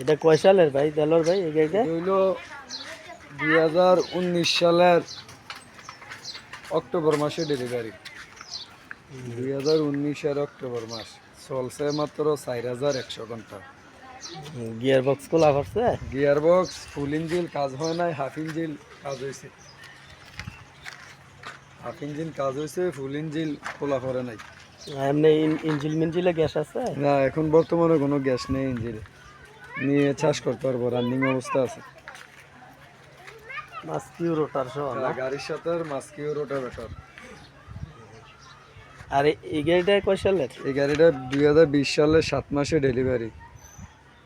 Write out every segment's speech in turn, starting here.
এটা কয় সালের ভাই? দেলোর ভাই এই গাড়িটা? হইল দুই হাজার উনিশ সালের অক্টোবর মাসে ডেলিভারি। দুই হাজার উনিশের অক্টোবর মাস। চলছে মাত্র চার হাজার একশো ঘণ্টা। গিয়ার বক্স খোলা পড়ছে? গিয়ার বক্স ফুল ইঞ্জিন কাজ হয় নাই হাফ ইঞ্জিন কাজ হয়েছে হাফ ইঞ্জিন কাজ হয়েছে ফুল ইঞ্জিন খোলা করে নাই। এমনি ইঞ্জিল মিঞ্জিলে গ্যাস আছে? না এখন বর্তমানে কোনো গ্যাস নেই ইঞ্জিনে নিয়ে চাষ করতে পারব রানিং অবস্থা আছে। রোটার সহ গাড়ির সাথে আর এই- গাড়িটা কয় সালের? এই গাড়িটা দুই হাজার বিশ সালের সাত মাসে ডেলিভারি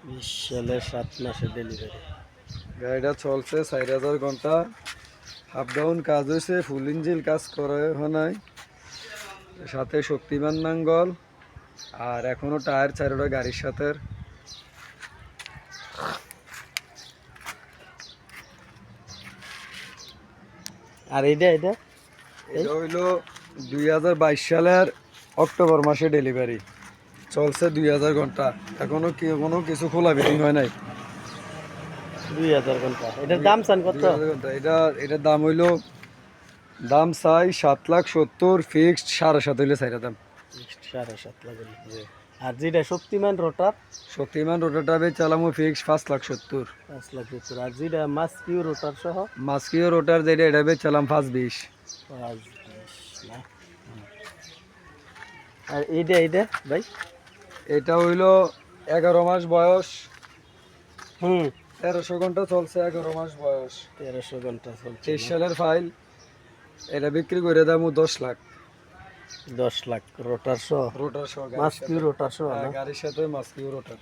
বিশ সালের সাত মাসের ডেলিভারি গাড়িটা চলছে চার হাজার ঘণ্টা। হাফ ডাউন কাজ হয়েছে ফুল ইঞ্জিন কাজ করে নাই। সাথে শক্তিমান নাঙ্গল। আর এখনও টায়ার চারোটা গাড়ির সাথে আর এইটা এটা এটা হইল দুই হাজার বাইশ সালের অক্টোবর মাসে ডেলিভারি। চলছে দুই হাজার ঘণ্টা। এখনও কি কোনো কিছু খোলা বিটিং হয় নাই। দুই হাজার ঘণ্টা। এটার দাম চান কত? এটা এটার দাম হইল দাম চাই সাত লাখ সত্তর ফিক্সড সাড়ে সাত হইলে চাইটা দাম সাড়ে সাত লাখ। আর যেটা শক্তিমান রোটার শক্তিমান রোটারটা বে চালামো ফিক্সড পাঁচ লাখ সত্তর। পাঁচ লাখ সত্তর। আর যেটা পিউ রোটার সহ? মাস্কিও রোটার যেটা এটা বে চালাম পাঁচ বিশ। পাঁচ বিশ না? আর এইটা এইটা ভাই? এটা হইল এগারো মাস বয়স। হুম। তেরোশো ঘণ্টা চলছে এগারো মাস বয়স। তেরোশো ঘণ্টা চলছে তেইশ সালের ফাইল এটা বিক্রি করে দামও দশ লাখ। দশ লাখ রোটার সহ রোটার সহ মাছ গাড়ির রোটার সহ হ্যাঁ, গাড়ির সাথে মাস্কিও রোটার।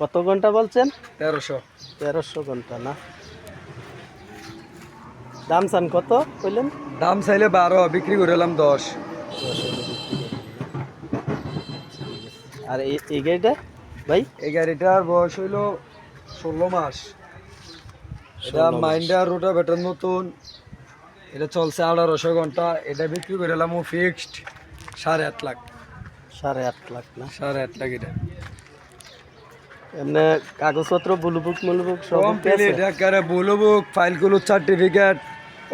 কত ঘণ্টা বলছেন? তেরোশো। তেরোশো ঘণ্টা না? দাম চান কত কইলেন? দাম চাইলে বারো বিক্রি করে এলাম দশ। আর এই গাড়িটা? ভাই? এই গাড়িটার বয়স হইল ষোলো মাস। এটা 16 মাস। মাইন্ডার রোটা বেটার নতুন। এটা চলছে আঠারোশো ঘণ্টা। এটা বিক্রি করে এলাম ফিক্সড সাড়ে আট লাখ। সাড়ে আট লাখ না? সাড়ে আট লাখ এটা। এমনি কাগজপত্র বুলুবুক মুলুবুক সব একেবারে ব্লু বুক ফাইলগুলো সার্টিফিকেট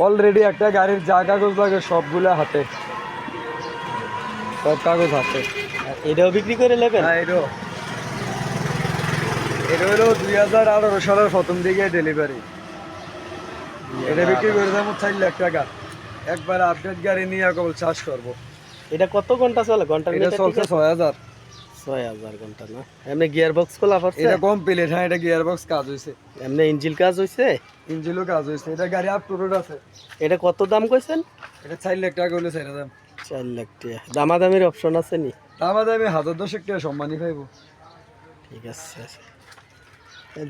অলরেডি একটা গাড়ির যা কাগজ লাগে সবগুলো হাতে। সব কাগজ হাতে। এটাও বিক্রি করে নেবেন? হ্যাঁ এটা এটা হলো দুই হাজার আঠারো সালের প্রথম দিকে ডেলিভারি এটা বিক্রি করে দেবো চার লাখ টাকা। একবার আপডেট গাড়ি নিয়ে কেবল চার্জ করব। এটা কত ঘণ্টা চলে? ঘণ্টার এটা চলছে ছয় হাজার। ছয় হাজার ঘণ্টা না? এমনি গিয়ার বক্স খোলা পড়ছে? এটা কমপ্লিট হ্যাঁ এটা গিয়ার বক্স কাজ হয়েছে এমনি ইঞ্জিল কাজ হইছে? ইঞ্জিনও কাজ হয়েছে এটা গাড়ি আপ টু রোড আছে। এটা কত দাম কইছেন? এটা চার লাখ টাকা হলে চার দাম চার লাখ টাকা। দামাদামির অপশন আছে নি? আমাদের আমি হাজার দশেক টাকা সম্মানই পাইবো। ঠিক আছে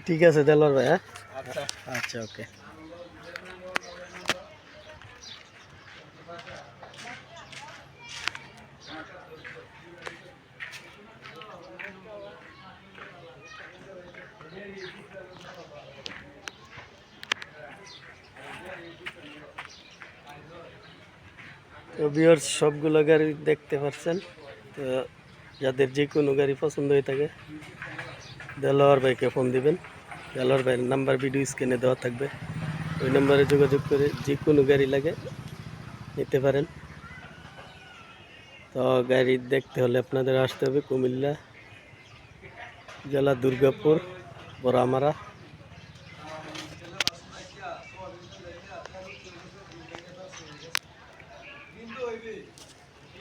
ঠিক আছে দেলোর ভাই হ্যাঁ? আচ্ছা। আচ্ছা ওকে। তো ভিউয়ার্স সবগুলো গাড়ি দেখতে পাচ্ছেন তো যাদের যে কোনো গাড়ি পছন্দ হয়ে থাকে দেলোয়ার ভাইকে ফোন দিবেন। দেলোয়ার ভাইয়ের নাম্বার ভিডিও স্ক্রিনে দেওয়া থাকবে। ওই নাম্বারে যোগাযোগ করে যে কোনো গাড়ি লাগে নিতে পারেন। তো গাড়ি দেখতে হলে আপনাদের আসতে হবে কুমিল্লা জেলা দুর্গাপুর বড়ামারা